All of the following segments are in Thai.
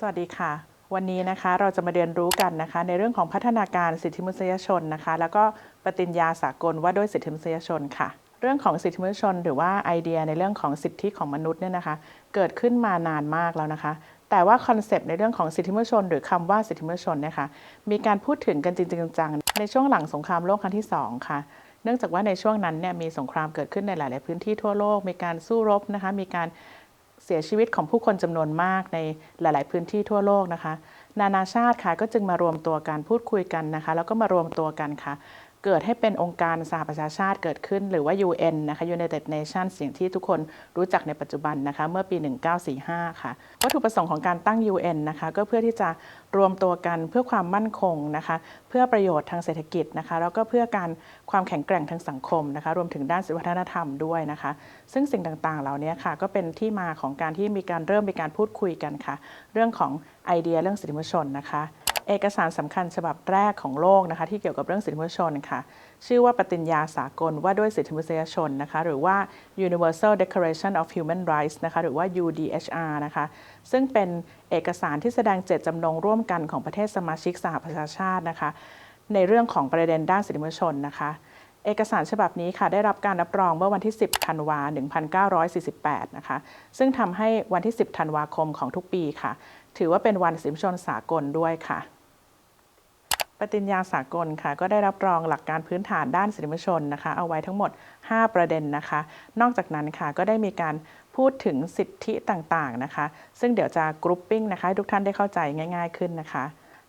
สวัสดีค่ะ วันนี้นะคะเราจะมาเรียนรู้กันนะคะ ในเรื่องของพัฒนาการสิทธิมนุษยชนนะคะ แล้วก็ปฏิญญาสากลว่าด้วยสิทธิมนุษยชนค่ะ เรื่องของสิทธิมนุษยชน หรือว่าไอเดียในเรื่องของสิทธิของมนุษย์เนี่ยนะคะ เกิดขึ้นมานานมากแล้วนะคะ แต่ว่าคอนเซปต์ในเรื่องของสิทธิมนุษยชน หรือคำว่าสิทธิมนุษยชนนี่ยค่ะมีการพูดถึงกันจริงๆจังๆในช่วงหลังสงครามโลกครั้งที่สองค่ะเนื่องจากว่าในช่วงนั้นเนี่ยมีสงครามเกิดขึ้นในหลาย ๆ พื้นที่ทั่วโลก มีการสู้รบนะคะ มีการ เสียชีวิตของผู้คนจำนวนมากในหลาย ๆ พื้นที่ทั่วโลกนะคะ นานาชาติค่ะก็จึงมารวมตัวกันพูดคุยกันนะคะ แล้วก็มารวมตัวกันค่ะ เกิดให้เป็นองค์การสหประชาชาติเกิดขึ้น หรือว่า UN นะคะ United Nations สิ่งที่ทุกคนรู้จักในปัจจุบันนะคะ เมื่อปี 1945 ค่ะ วัตถุประสงค์ของการตั้ง UN นะคะ ก็เพื่อที่จะรวมตัวกันเพื่อความมั่นคงนะคะ เพื่อประโยชน์ทางเศรษฐกิจนะคะ แล้วก็เพื่อการความแข็งแกร่งทางสังคมนะคะ รวมถึงด้านวัฒนธรรมด้วยนะคะ ซึ่งสิ่งต่างๆ เหล่านี้ค่ะ ก็เป็นที่มาของการที่มีการเริ่มมีการพูดคุยกันค่ะ เรื่องของไอเดียเรื่องสิทธิมนุษยชนนะคะ เอกสารสำคัญฉบับแรกของโลกนะคะที่เกี่ยวกับเรื่องสิทธิมนุษยชนค่ะชื่อว่าปฏิญญาสากลว่าด้วยสิทธิมนุษยชนนะคะหรือว่า Universal Declaration of Human Rights นะคะหรือว่า UDHR นะคะซึ่งเป็นเอกสารที่แสดงเจตจำนงร่วมกันของประเทศสมาชิกสหประชาชาตินะคะในเรื่องของประเด็นด้านสิทธิมนุษยชนนะคะเอกสารฉบับนี้ค่ะได้รับการรับรองเมื่อวันที่ 10 ธันวา 1948 นะคะ ซึ่งทำให้วันที่ 10 ธันวาคมของทุกปีค่ะ ถือว่าเป็นวันสิทธิมนุษยชนสากลด้วยค่ะ ปฏิญญาสากลค่ะก็ได้รับรองหลักการพื้นฐานด้านสิทธิมนุษยชนนะคะเอาไว้ทั้งหมด 5 ประเด็นนะคะ นอกจากนั้นค่ะก็ได้มีการพูดถึงสิทธิต่างๆนะคะ ซึ่งเดี๋ยวจะกรุ๊ปปิ้งนะคะให้ทุกท่านได้เข้าใจง่าย ๆขึ้นนะคะ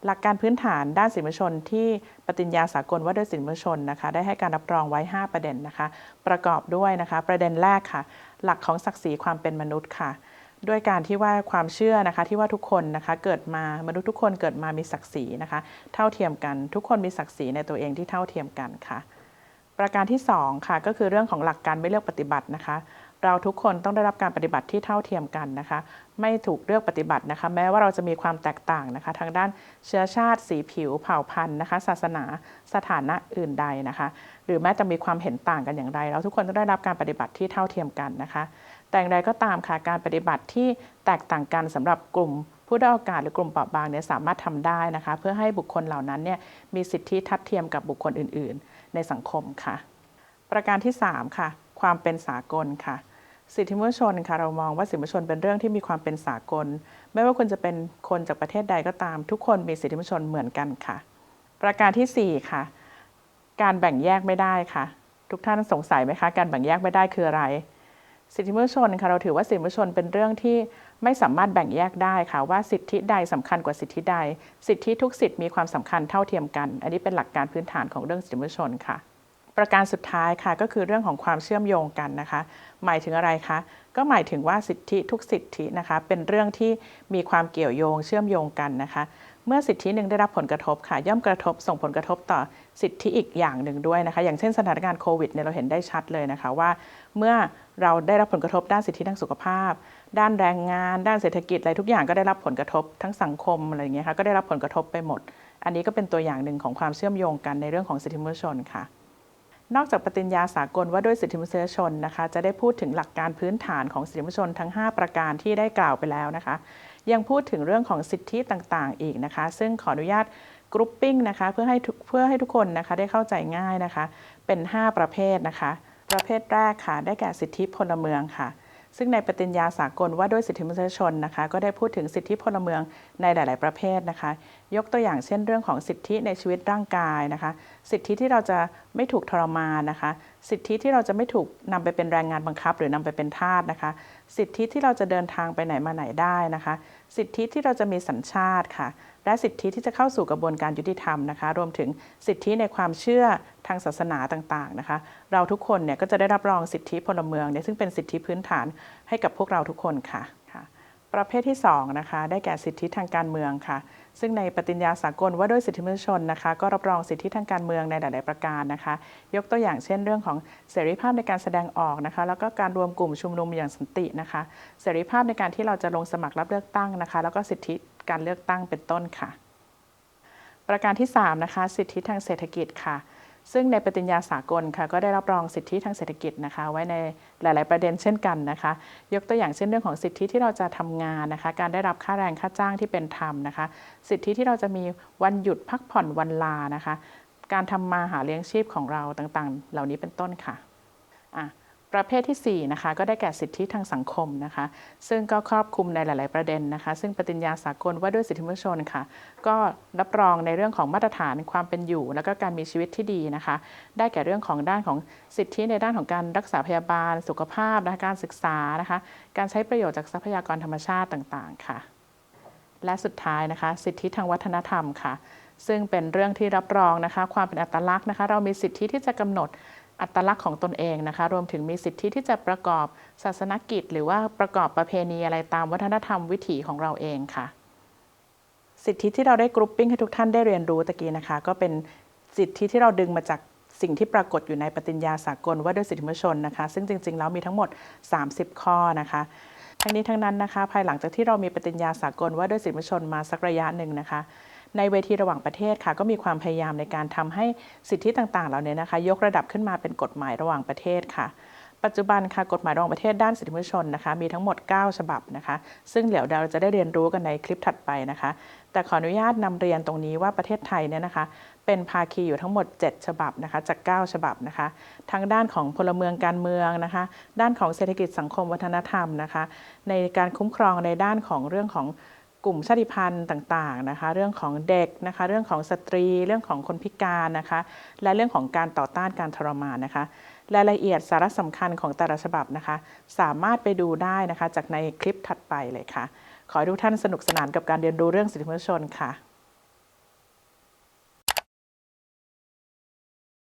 หลักการพื้นฐานด้านสิทธิมนุษยชน ที่ปฏิญญาสากลว่าด้วยสิทธิมนุษยชนนะคะ ได้ให้การรับรองไว้ 5 ประเด็นนะคะ ประกอบด้วยนะคะ ประเด็นแรกค่ะ หลักของศักดิ์ศรีความเป็นมนุษย์ค่ะ ด้วยการที่ว่าความเชื่อนะคะที่ว่าทุกคนนะคะเกิดมามนุษย์ทุกคนเกิดมามีศักดิ์ศรีนะคะเท่าเทียมกัน ทุกคนมีศักดิ์ศรีในตัวเองที่เท่าเทียมกันค่ะ ประการที่ 2 ค่ะก็คือเรื่องของหลักการไม่เลือกปฏิบัตินะคะ เราทุกคนต้องได้รับการปฏิบัติที่เท่าเทียมกันนะคะ ไม่ถูกเลือกปฏิบัตินะคะ แม้ว่าเราจะมีความแตกต่างนะคะ ทางด้านเชื้อชาติสีผิว เผ่าพันธุ์นะคะ ศาสนาสถานะอื่นใดนะคะ หรือแม้จะมีความเห็นต่างกันอย่างไร เราทุกคนต้องได้รับการปฏิบัติที่เท่าเทียมกันนะคะ แต่อย่างไรก็ตามค่ะการปฏิบัติที่แตกต่างกันสำหรับกลุ่มผู้ด้อยโอกาสหรือกลุ่มเปราะบางเนี่ยสามารถทำได้นะคะ เพื่อให้บุคคลเหล่านั้นเนี่ยมีสิทธิทัดเทียมกับบุคคลอื่น ๆ ในสังคมค่ะ ประการที่ 3 ค่ะ ความเป็นสากลค่ะ สิทธิมนุษยชนค่ะเรามองว่าสิทธิมนุษยชนเป็นเรื่องที่มีความเป็นสากล ไม่ว่าคุณจะเป็นคนจากประเทศใดก็ตาม ทุกคนมีสิทธิมนุษยชนเหมือนกันค่ะ ประการที่ 4 ค่ะ การแบ่งแยกไม่ได้ค่ะ ทุกท่านสงสัยไหมคะการแบ่งแยกไม่ได้คืออะไร สิทธิมนุษยชนค่ะเราถือว่าสิทธิมนุษยชนเป็นเรื่องที่ไม่สามารถแบ่งแยกได้ค่ะว่าสิทธิใดสำคัญกว่าสิทธิใด สิทธิทุกสิทธิมีความสำคัญเท่าเทียมกัน อันนี้เป็นหลักการพื้นฐานของเรื่องสิทธิมนุษยชนค่ะ ประการสุดท้ายค่ะก็คือเรื่องของความเชื่อมโยงกันนะคะ หมายถึงอะไรคะก็หมายถึงว่าสิทธิทุกสิทธินะคะเป็นเรื่องที่มีความเกี่ยวโยงเชื่อมโยงกันนะคะ เมื่อสิทธิหนึ่งได้รับผลกระทบค่ะย่อมกระทบส่งผลกระทบต่อสิทธิอีกอย่างหนึ่งด้วยนะคะ อย่างเช่นสถานการณ์โควิดเนี่ยเราเห็นได้ชัดเลยนะคะว่า เมื่อเราได้รับผลกระทบด้านสิทธิทางสุขภาพ ด้านแรงงาน ด้านเศรษฐกิจอะไรทุกอย่างก็ได้รับผลกระทบทั้งสังคมอะไรอย่างเงี้ยค่ะก็ได้รับผลกระทบไปหมด อันนี้ก็เป็นตัวอย่างหนึ่งของความเชื่อมโยงกันในเรื่องของสิทธิมนุษยชนค่ะ นอกจากปฏิญญาสากลว่าด้วยสิทธิมนุษยชนนะคะ จะได้พูดถึงหลักการพื้นฐานของสิทธิมนุษยชนทั้ง 5 ประการที่ได้กล่าวไปแล้วนะคะ ยังพูดถึงเรื่องของสิทธิต่างๆ อีกนะคะ ซึ่งขออนุญาตกรุ๊ปปิ้งนะคะเพื่อให้เพื่อให้ทุกคนนะคะได้เข้าใจง่ายนะคะ เป็น 5 ประเภทนะคะ ประเภทแรกค่ะ ได้แก่สิทธิพลเมืองค่ะ ซึ่งในปฏิญญาสากลว่าด้วยสิทธิมนุษยชนนะคะ ก็ได้พูดถึงสิทธิพลเมืองในหลาย ๆ ประเภทนะคะ ยกตัวอย่างเช่นเรื่องของสิทธิในชีวิตร่างกายนะคะ สิทธิที่เราจะไม่ถูกทรมานนะคะ สิทธิที่เราจะไม่ถูกนำไปเป็นแรงงานบังคับ หรือนำไปเป็นทาสนะคะ สิทธิที่เราจะเดินทางไปไหนมาไหนได้นะคะ สิทธิที่เราจะมีสัญชาติค่ะ และสิทธิที่จะเข้าสู่กระบวนการยุติธรรมนะคะ รวมถึงสิทธิในความเชื่อทางศาสนาต่างๆนะคะ เราทุกคนเนี่ยก็จะได้รับรองสิทธิพลเมืองเนี่ยซึ่งเป็นสิทธิพื้นฐานให้กับพวกเราทุกคนค่ะค่ะประเภทที่2นะคะได้แก่สิทธิทางการเมืองค่ะ ซึ่งในปฏิญญาสากลว่าด้วยสิทธิมนุษยชนนะคะ ก็รับรองสิทธิทางการเมืองในหลาย ๆ ประการนะคะ ยกตัวอย่างเช่นเรื่องของเสรีภาพในการแสดงออกนะคะ แล้วก็การรวมกลุ่มชุมนุมอย่างสันตินะคะ เสรีภาพในการที่เราจะลงสมัครรับเลือกตั้งนะคะ แล้วก็สิทธิการเลือกตั้งเป็นต้นค่ะ ประการที่3นะคะสิทธิทางเศรษฐกิจค่ะ ซึ่งในปฏิญญาสากลค่ะก็ได้รับรองสิทธิทางเศรษฐกิจนะคะ ไว้ในหลาย ๆ ประเด็นเช่นกันนะคะ ยกตัวอย่างเช่นเรื่องของสิทธิที่เราจะทำงานนะคะ การได้รับค่าแรงค่าจ้างที่เป็นธรรมนะคะ สิทธิที่เราจะมีวันหยุดพักผ่อนวันลานะคะ การทำมาหาเลี้ยงชีพของเราต่าง ๆ เหล่านี้เป็นต้นค่ะอะ ประเภทที่ 4 นะคะ ก็ได้แก่สิทธิทางสังคมนะคะ ซึ่งก็ครอบคลุมในหลาย ๆ ประเด็นนะคะ ซึ่งปฏิญญาสากลว่าด้วยสิทธิมนุษยชนค่ะ ก็รับรองในเรื่องของมาตรฐานความเป็นอยู่ แล้วก็การมีชีวิตที่ดีนะคะ ได้แก่เรื่องของด้านของสิทธิในด้านของการรักษาพยาบาล สุขภาพนะคะการศึกษานะคะ การใช้ประโยชน์จากทรัพยากรธรรมชาติต่าง ๆ ค่ะ และสุดท้ายนะคะ สิทธิทางวัฒนธรรมค่ะซึ่งเป็นเรื่องที่รับรองนะคะ ความเป็นอัตลักษณ์นะคะ เรามีสิทธิที่จะกำหนด อัตลักษณ์ของตนเองนะคะ รวมถึงมีสิทธิที่จะประกอบศาสนกิจ หรือว่าประกอบประเพณีอะไรตามวัฒนธรรมวิถีของเราเองค่ะ สิทธิที่เราได้กรุ๊ปปิ้งให้ทุกท่านได้เรียนรู้ตะกี้นะคะ ก็เป็นสิทธิที่เราดึงมาจากสิ่งที่ปรากฏอยู่ในปฏิญญาสากลว่าด้วยสิทธิมนุษยชนนะคะ ซึ่งจริง ๆ แล้วมีทั้งหมด 30 ข้อนะคะทั้งนี้ทั้งนั้นนะคะ ภายหลังจากที่เรามีปฏิญญาสากลว่าด้วยสิทธิมนุษยชนมาสักระยะหนึ่งนะคะ ในเวทีระหว่างประเทศค่ะ ก็มีความพยายามในการทำให้สิทธิต่างๆ เหล่านี้นะคะ ยกระดับขึ้นมาเป็นกฎหมายระหว่างประเทศค่ะปัจจุบันค่ะกฎหมายระหว่างประเทศด้านสิทธิมนุษยชนนะคะมีทั้งหมด 9 ฉบับนะคะ ซึ่งเดี๋ยวเราจะได้เรียนรู้กันในคลิปถัดไปนะคะ แต่ขออนุญาตนำเรียนตรงนี้ว่าประเทศไทยเนี่ยนะคะ เป็นภาคีอยู่ทั้งหมด 7 ฉบับนะคะจาก 9 ฉบับนะคะทั้งด้านของพลเมืองการเมืองนะคะ ด้านของเศรษฐกิจสังคมวัฒนธรรมนะคะ ในการคุ้มครองในด้านของเรื่องของ กลุ่มชาติพันธุ์ต่างๆนะคะเรื่องของเด็กนะคะเรื่องของสตรี เรื่องของคนพิการนะคะและเรื่องของการต่อต้านการทรมานนะคะรายละเอียดสาระสำคัญของแต่ละฉบับนะคะ สามารถไปดูได้นะคะจากในคลิปถัดไปเลยค่ะ ขอให้ทุกท่านสนุกสนานกับการเรียนรู้เรื่องสิทธิมนุษยชนค่ะ